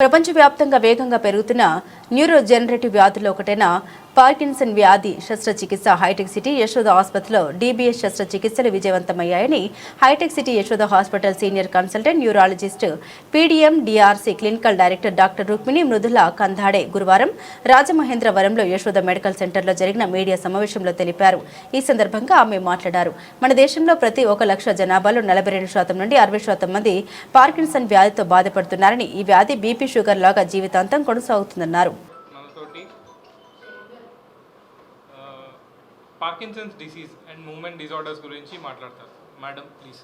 ప్రపంచవ్యాప్తంగా వేగంగా పెరుగుతున్న న్యూరోజెనరేటివ్ వ్యాధుల్లో ఒకటైన పార్కిన్సన్ వ్యాధి శస్త్రచికిత్స హైటెక్ సిటీ యశోద ఆసుపత్రిలో డీబీఎస్ శస్త్రచికిత్సలు విజయవంతమయ్యాయని hitech city Yashoda hospital senior consultant neurologist PDM DRC clinical director doctor Rukmini Mridula Kandhade గురువారం రాజమహేంద్రవరంలో యశోద మెడికల్ సెంటర్లో జరిగిన మీడియా సమావేశంలో తెలిపారు. ఈ సందర్భంగా ఆమె మాట్లాడారు. మన దేశంలో ప్రతి ఒక లక్ష జనాభాలో నలభై రెండు శాతం నుండి అరవై శాతం మంది పార్కిన్సన్ వ్యాధితో బాధపడుతున్నారని ఈ వ్యాధి బీపీ షుగర్ లాగా జీవితాంతం కొనసాగుతుందన్నారు. Parkinson's disease and movement disorders గురించి మాట్లాడతారు. మేడం ప్లీజ్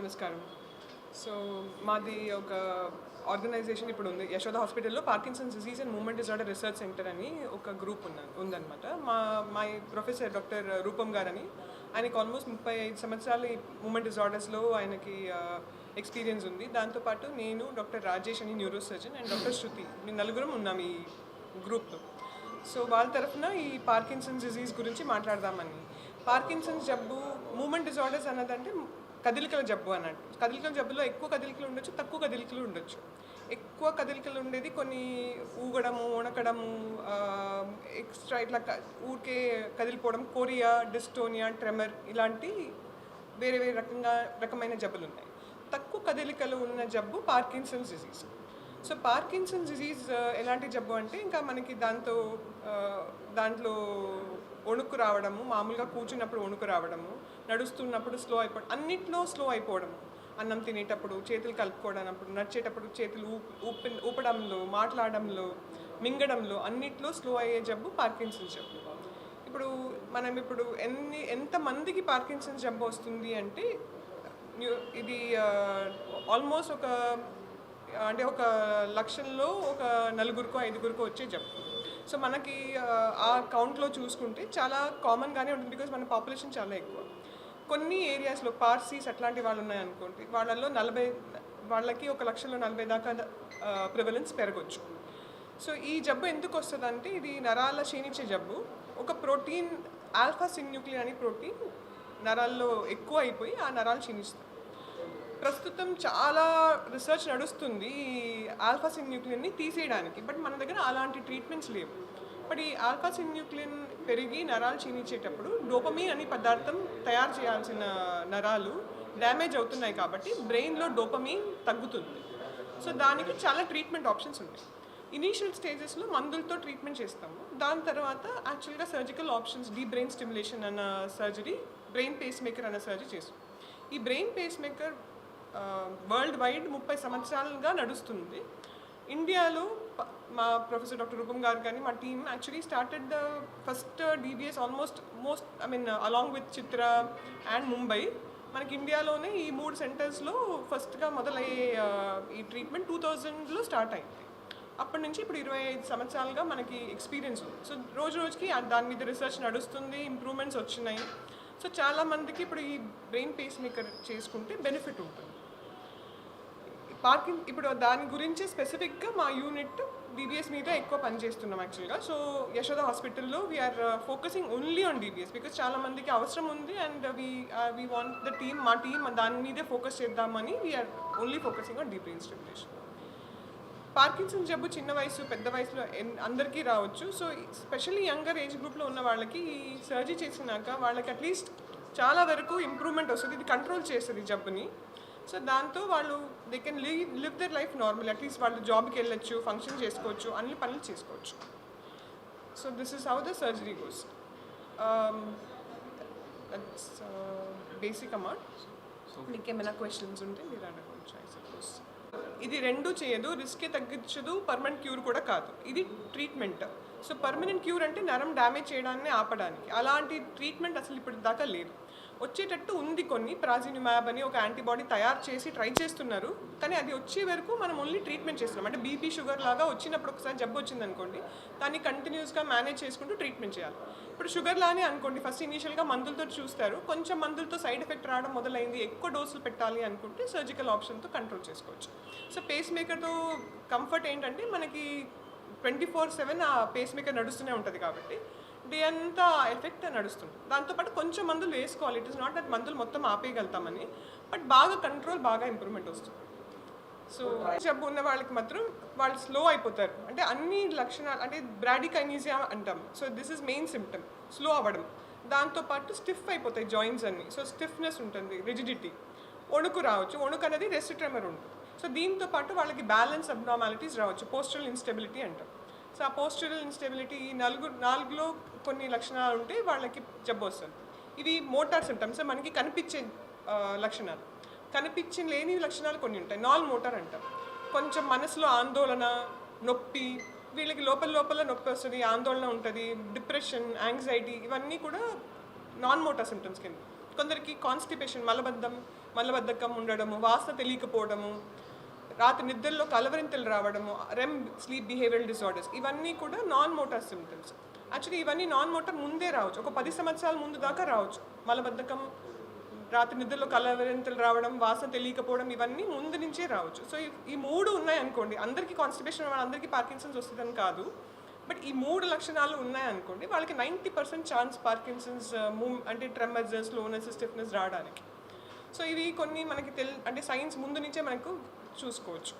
నమస్కారం. సో మాది ఒక ఆర్గనైజేషన్ ఇప్పుడు ఉంది. యశోద హాస్పిటల్లో Parkinson's disease and movement disorder research centre అని ఒక గ్రూప్ ఉన్న ఉందన్నమాట. మా మా ప్రొఫెసర్ డాక్టర్ రూపం గారని ఆయనకి ఆల్మోస్ట్ ముప్పై ఐదు సంవత్సరాలు మూమెంట్ డిజార్డర్స్లో ఆయనకి ఎక్స్పీరియన్స్ ఉంది. దాంతోపాటు నేను డాక్టర్ రాజేష్ అని neuro surgeon and doctor Shruti మేము నలుగురం ఉన్నాం ఈ గ్రూప్లో సో వాళ్ళ తరఫున ఈ పార్కిన్సన్స్ డిజీజ్ గురించి మాట్లాడదామని. పార్కిన్సన్స్ జబ్బు మూమెంట్ డిజార్డర్స్ అన్నదంటే కదలికల జబ్బు అన్నట్టు. కదలికల జబ్బులో ఎక్కువ కదలికలు ఉండొచ్చు తక్కువ కదలికలు ఉండొచ్చు. ఎక్కువ కదలికలు ఉండేది కొన్ని ఊగడము వణకడము ఎక్స్ట్రా ఇట్లా ఊరికే కదిలిపోవడం కోరియా డిస్టోనియా ట్రెమర్ ఇలాంటి వేరే వేరే రకంగా రకమైన జబ్బులు ఉన్నాయి తక్కువ కదలికలు ఉన్న జబ్బు Parkinson's disease so Parkinson disease ఎలాంటి జబ్బు అంటే ఇంకా మనకి దాంతో దాంట్లో వణుకు రావడము మామూలుగా కూర్చున్నప్పుడు వణుకు రావడము నడుస్తున్నప్పుడు స్లో అయిపోవడం అన్నిట్లో స్లో అయిపోవడము. అన్నం తినేటప్పుడు చేతులు కలుపుకోవడప్పుడు నడిచేటప్పుడు చేతులు ఊపి ఊపడంలో మాట్లాడడంలో మింగడంలో అన్నిట్లో స్లో అయ్యే జబ్బు పార్కిన్సన్ జబ్బు. ఇప్పుడు మనం ఇప్పుడు ఎన్ని ఎంతమందికి పార్కిన్సన్ జబ్బు వస్తుంది అంటే ఇది ఆల్మోస్ట్ ఒక అంటే ఒక లక్షల్లో ఒక నలుగురికో ఐదుగురికో వచ్చే జబ్బు. సో మనకి ఆ, కౌంట్లో చూసుకుంటే చాలా కామన్గానే ఉంటుంది బికాజ్ మన పాపులేషన్ చాలా ఎక్కువ. కొన్ని ఏరియాస్లో పార్సీస్ అట్లాంటి వాళ్ళు ఉన్నాయనుకోండి వాళ్ళల్లో నలభై వాళ్ళకి ఒక లక్షలో నలభై దాకా ప్రివలెన్స్ పెరగచ్చు. సో ఈ జబ్బు ఎందుకు వస్తుంది అంటే ఇది నరాల క్షీణించే జబ్బు. ఒక ప్రోటీన్ ఆల్ఫా సిన్యూక్లియర్ అని ప్రోటీన్ నరాల్లో ఎక్కువ అయిపోయి ఆ నరాలు క్షీణిస్తాయి ప్రస్తుతం చాలా రీసెర్చ్ నడుస్తుంది ఈ ఆల్ఫా సిన్యూక్లియన్ని తీసేయడానికి బట్ మన దగ్గర అలాంటి ట్రీట్మెంట్స్ లేవు. బట్ ఈ ఆల్ఫా న్యూక్లియన్ పెరిగి నరాలు క్షీణించేటప్పుడు డోపమీన్ అనే పదార్థం తయారు చేయాల్సిన నరాలు డ్యామేజ్ అవుతున్నాయి కాబట్టి బ్రెయిన్లో డోపమీన్ తగ్గుతుంది. సో దానికి చాలా ట్రీట్మెంట్ ఆప్షన్స్ ఉన్నాయి ఇనీషియల్ స్టేజెస్లో మందులతో ట్రీట్మెంట్ చేస్తాము. దాని తర్వాత యాక్చువల్గా surgical options deep brain stimulation అన్న సర్జరీ బ్రెయిన్ పేస్ మేకర్ అన్న సర్జరీ చేస్తాం. ఈ brain pace maker world wide ముప్పై సంవత్సరాలుగా నడుస్తుంది. ఇండియాలో మా ప్రొఫెసర్ డాక్టర్ రూపం గారు కానీ మా team actually started the first DBS almost most I mean along with Chitra and Mumbai మనకి ఇండియాలోనే ఈ మూడు సెంటర్స్లో ఫస్ట్గా మొదలయ్యే ఈ ట్రీట్మెంట్ టూ థౌజండ్లో స్టార్ట్ అయింది. అప్పటి నుంచి ఇప్పుడు ఇరవై ఐదు సంవత్సరాలుగా మనకి ఎక్స్పీరియన్స్ ఉంది. సో రోజు రోజుకి దాని మీద రీసెర్చ్ నడుస్తుంది ఇంప్రూవ్మెంట్స్ వచ్చినాయి. సో చాలా మందికి ఇప్పుడు ఈ బ్రెయిన్ పేస్ మేకర్ చేసుకుంటే బెనిఫిట్ ఉంటుంది. పార్కింగ్ ఇప్పుడు దాని గురించి స్పెసిఫిక్గా మా యూనిట్ డీబీఎస్ మీద ఎక్కువ పనిచేస్తున్నాం యాక్చువల్గా సో యశోద హాస్పిటల్లో we're focusing only on DBS because చాలా మందికి అవసరం ఉంది and we we want the team మా టీమ్ దాని మీదే ఫోకస్ చేద్దామని we're only focusing on deep brain stimulation Parkinson జబ్బు చిన్న వయసు పెద్ద వయసులో అందరికీ రావచ్చు. సో స్పెషల్లీ యంగర్ ఏజ్ గ్రూప్లో ఉన్న వాళ్ళకి ఈ సర్జరీ చేసినాక వాళ్ళకి అట్లీస్ట్ చాలా వరకు ఇంప్రూవ్మెంట్ వస్తుంది. ఇది కంట్రోల్ చేస్తుంది జబ్బుని. సో దాంతో వాళ్ళు they can live live their life normal at least వాళ్ళు జాబ్కి వెళ్ళొచ్చు ఫంక్షన్ చేసుకోవచ్చు అన్ని పనులు చేసుకోవచ్చు. So this is how the surgery goes basic amount మీకు ఏమైనా క్వశ్చన్స్ ఉంటే మీరు అడగవచ్చు ఐ సపోజ్ ఇది రెండు చేయదు రిస్కే తగ్గించదు పర్మనెంట్ క్యూర్ కూడా కాదు. ఇది ట్రీట్మెంట్ సో పర్మనెంట్ క్యూర్ అంటే నరం డ్యామేజ్ చేయడాన్ని ఆపడానికి. అలాంటి ట్రీట్మెంట్ అసలు ఇప్పటి దాకా లేదు. వచ్చేటట్టు ఉంది కొన్ని. ప్రాజినిమాబ్ అని ఒక యాంటీబాడీ తయారు చేసి ట్రై చేస్తున్నారు. కానీ అది వచ్చే వరకు మనం ఓన్లీ ట్రీట్మెంట్ చేస్తున్నాం. అంటే బీపీ షుగర్ లాగా వచ్చినప్పుడు ఒకసారి జబ్బు వచ్చింది అనుకోండి దాన్ని కంటిన్యూస్గా మేనేజ్ చేసుకుంటూ ట్రీట్మెంట్ చేయాలి. ఇప్పుడు షుగర్ లానే అనుకోండి ఫస్ట్ ఇనీషియల్గా మందులతో చూస్తారు. కొంచెం మందులతో సైడ్ ఎఫెక్ట్ రావడం మొదలైంది ఎక్కువ డోసులు పెట్టాలి అనుకుంటే సర్జికల్ ఆప్షన్తో కంట్రోల్ చేసుకోవచ్చు. సో పేస్ మేకర్తో కంఫర్ట్ ఏంటంటే మనకి ట్వంటీ ఫోర్ సెవెన్ ఆ పేస్ మేకర్ నడుస్తూనే ఉంటుంది కాబట్టి డే అంతా ఎఫెక్ట్ నడుస్తుంది. దాంతోపాటు కొంచెం మందులు వేసుకోవాలి. ఇట్ ఇస్ నాట్ దట్ మందులు మొత్తం ఆపేయగలుగుతామని. బట్ బాగా కంట్రోల్ బాగా ఇంప్రూవ్మెంట్ వస్తుంది. సో జబ్బు ఉన్న వాళ్ళకి మాత్రం వాళ్ళు స్లో అయిపోతారు. అంటే అన్ని లక్షణాలు అంటే బ్రాడికైనీజియా అంటాం. So this is main symptom slow అవ్వడం. దాంతోపాటు స్టిఫ్ అయిపోతాయి జాయింట్స్ అన్ని. సో స్టిఫ్నెస్ ఉంటుంది రిజిడిటీ వణుకు రావచ్చు. వణుకు అనేది రెస్ట్ ట్రెమర్ ఉంటుంది సో దీంతో పాటు వాళ్ళకి బ్యాలెన్స్ అబ్నార్మాలిటీస్ రావచ్చు. పోస్టల్ ఇన్స్టెబిలిటీ అంటాం. సో ఆ పోస్టరల్ ఇన్స్టెబిలిటీ ఈ నలుగు నాలుగులో కొన్ని లక్షణాలు ఉంటే వాళ్ళకి జబ్బు వస్తుంది ఇవి మోటార్ సిమ్టమ్స్ మనకి కనిపించే లక్షణాలు. కనిపించిన లేని లక్షణాలు కొన్ని ఉంటాయి. నాన్ మోటార్ అంటాం. కొంచెం మనసులో ఆందోళన నొప్పి వీళ్ళకి లోపల లోపల నొప్పి వస్తుంది ఆందోళన ఉంటుంది డిప్రెషన్ యాంగ్జైటీ ఇవన్నీ కూడా నాన్ మోటార్ సిమ్టమ్స్ కింద. కొందరికి కాన్స్టిపేషన్ మలబద్ధం మలబద్ధకం ఉండడము వాసన తెలియకపోవడము రాత్రి నిద్రలో కలవరింతలు రావడము రెమ్ స్లీప్ బిహేవియల్ డిసార్డర్స్ ఇవన్నీ కూడా నాన్ మోటార్ సిమ్టమ్స్ యాక్చువల్లీ ఇవన్నీ నాన్ మోటార్ ముందే రావచ్చు. ఒక పది సంవత్సరాల ముందు దాకా రావచ్చు. మలబద్ధకం రాత్రి నిద్రలో కలవరింతలు రావడం వాసన తెలియకపోవడం ఇవన్నీ ముందు నుంచే రావచ్చు. సో ఈ- మూడు ఉన్నాయి అనుకోండి అందరికీ కాన్స్టిపేషన్ అందరికీ పార్కిన్సన్స్ వస్తుందని కాదు. బట్ ఈ మూడు లక్షణాలు ఉన్నాయనుకోండి వాళ్ళకి ninety percent chance Parkinson's move అంటే ట్రెమర్స్ స్లోనెస్ స్టిఫ్నెస్ రావడానికి. సో ఇవి కొన్ని మనకి తెల్ అంటే సైన్స్ ముందు నుంచే మనకు చూసుకోవచ్చు.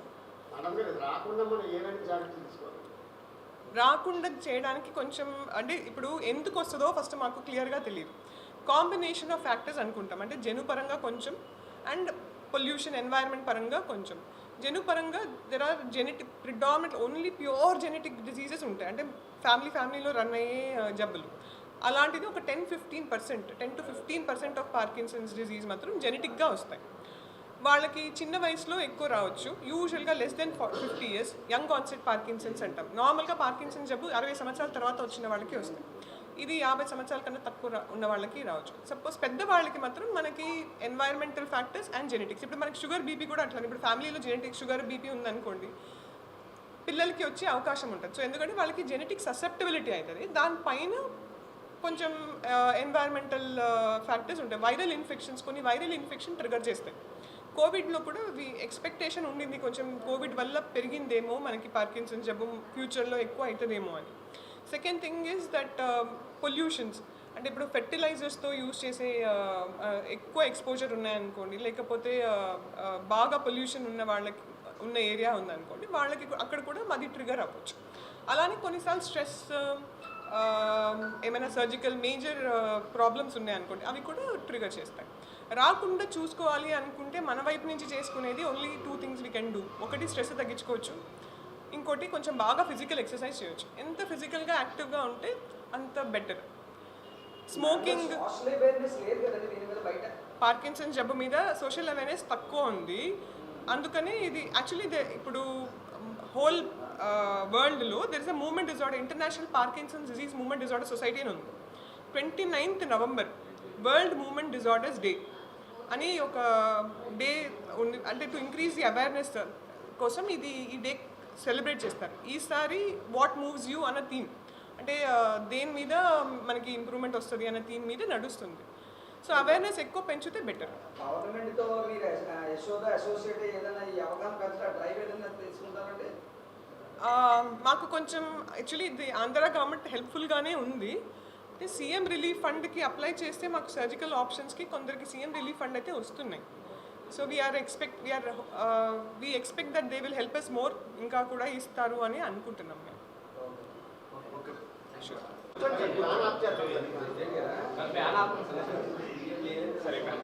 రాకుండా చేయడానికి కొంచెం అంటే ఇప్పుడు ఎందుకు వస్తుందో ఫస్ట్ మాకు క్లియర్గా తెలియదు. కాంబినేషన్ ఆఫ్ ఫ్యాక్టర్స్ అనుకుంటాం. అంటే జనుపరంగా కొంచెం అండ్ పొల్యూషన్ ఎన్వైరన్మెంట్ పరంగా కొంచెం. జనుపరంగా there are genetic predominant only pure genetic diseases ఉంటాయి. అంటే ఫ్యామిలీ ఫ్యామిలీలో రన్ అయ్యే జబ్బులు. అలాంటిది ఒక ten fifteen percent ten to fifteen percent of Parkinson's disease మాత్రం జెనెటిక్గా వస్తాయి. వాళ్ళకి చిన్న వయసులో ఎక్కువ రావచ్చు. యూజువల్గా less than fifty years young onset Parkinson's అంటాం. నార్మల్గా పార్కిన్సన్ జబ్బు అరవై సంవత్సరాల తర్వాత వచ్చిన వాళ్ళకి వస్తాయి ఇది యాభై సంవత్సరాల కన్నా తక్కువ ఉన్న వాళ్ళకి రావచ్చు. సపోజ్ పెద్ద వాళ్ళకి మాత్రం మనకి ఎన్వైరన్మెంటల్ ఫ్యాక్టర్స్ అండ్ జెనెటిక్స్ ఇప్పుడు మనకి షుగర్ బీపీ కూడా అట్లా ఇప్పుడు ఫ్యామిలీలో జెనెటిక్ షుగర్ బీపీ ఉందనుకోండి పిల్లలకి వచ్చే అవకాశం ఉంటుంది. సో ఎందుకంటే వాళ్ళకి జెనెటిక్ ససెప్టబిలిటీ అవుతుంది. దానిపైన కొంచెం ఎన్వైరన్మెంటల్ ఫ్యాక్టర్స్ ఉంటాయి. వైరల్ ఇన్ఫెక్షన్స్ కొన్ని వైరల్ ఇన్ఫెక్షన్ ట్రిగర్ చేస్తాయి. కోవిడ్లో కూడా వి ఎక్స్పెక్టేషన్ ఉండింది కొంచెం కోవిడ్ వల్ల పెరిగిందేమో మనకి పార్కిన్సన్ జబ్బు ఫ్యూచర్లో ఎక్కువ అవుతుందేమో అని. Second thing is that pollutions. అంటే ఇప్పుడు ఫెర్టిలైజర్స్తో యూజ్ చేసే ఎక్కువ ఎక్స్పోజర్ ఉన్నాయనుకోండి లేకపోతే బాగా పొల్యూషన్ ఉన్న వాళ్ళకి ఉన్న ఏరియా ఉందనుకోండి వాళ్ళకి అక్కడ కూడా మది ట్రిగర్ అవ్వచ్చు. అలానే కొన్నిసార్లు స్ట్రెస్ ఏమైనా సర్జికల్ మేజర్ ప్రాబ్లమ్స్ ఉన్నాయనుకోండి అవి కూడా ట్రిగర్ చేస్తాయి. రాకుండా చూసుకోవాలి అనుకుంటే మన వైపు నుంచి చేసుకునేది only two things we can do ఒకటి స్ట్రెస్ తగ్గించుకోవచ్చు. ఇంకోటి కొంచెం బాగా ఫిజికల్ ఎక్సర్సైజ్ చేయొచ్చు. ఎంత ఫిజికల్గా యాక్టివ్గా ఉంటే అంత బెటర్ స్మోకింగ్ పార్కిన్సన్ జబ్బు మీద సోషల్ అవేర్నెస్ తక్కువ ఉంది. అందుకనే ఇది యాక్చువల్లీ ఇప్పుడు హోల్ వరల్డ్లో there is a movement disorder international Parkinson disease movement disorder society అని ఉంది. Twenty ninth November world movement disorders day అని ఒక డే ఉంది. అంటే టు ఇంక్రీజ్ ది అవేర్నెస్ కోసం ఇది ఈ డే సెలబ్రేట్ చేస్తారు. ఈసారి వాట్ మూవ్స్ యూ అన్న థీమ్ అంటే దేని మీద మనకి ఇంప్రూవ్మెంట్ వస్తుంది అన్న థీమ్ మీద నడుస్తుంది. సో అవేర్నెస్ ఎక్కువ పెంచితే బెటర్ మాకు కొంచెం యాక్చువల్లీ ఇది ఆంధ్ర గవర్నమెంట్ హెల్ప్ఫుల్గానే ఉంది. అంటే సీఎం రిలీఫ్ ఫండ్కి అప్లై చేస్తే మాకు సర్జికల్ ఆప్షన్స్కి కొందరికి సీఎం రిలీఫ్ ఫండ్ అయితే వస్తున్నాయి. So we are expect we are we expect that they will help us more ఇంకా కూడా ఇస్తారు అని అనుకుంటున్నాం మేము. షూర్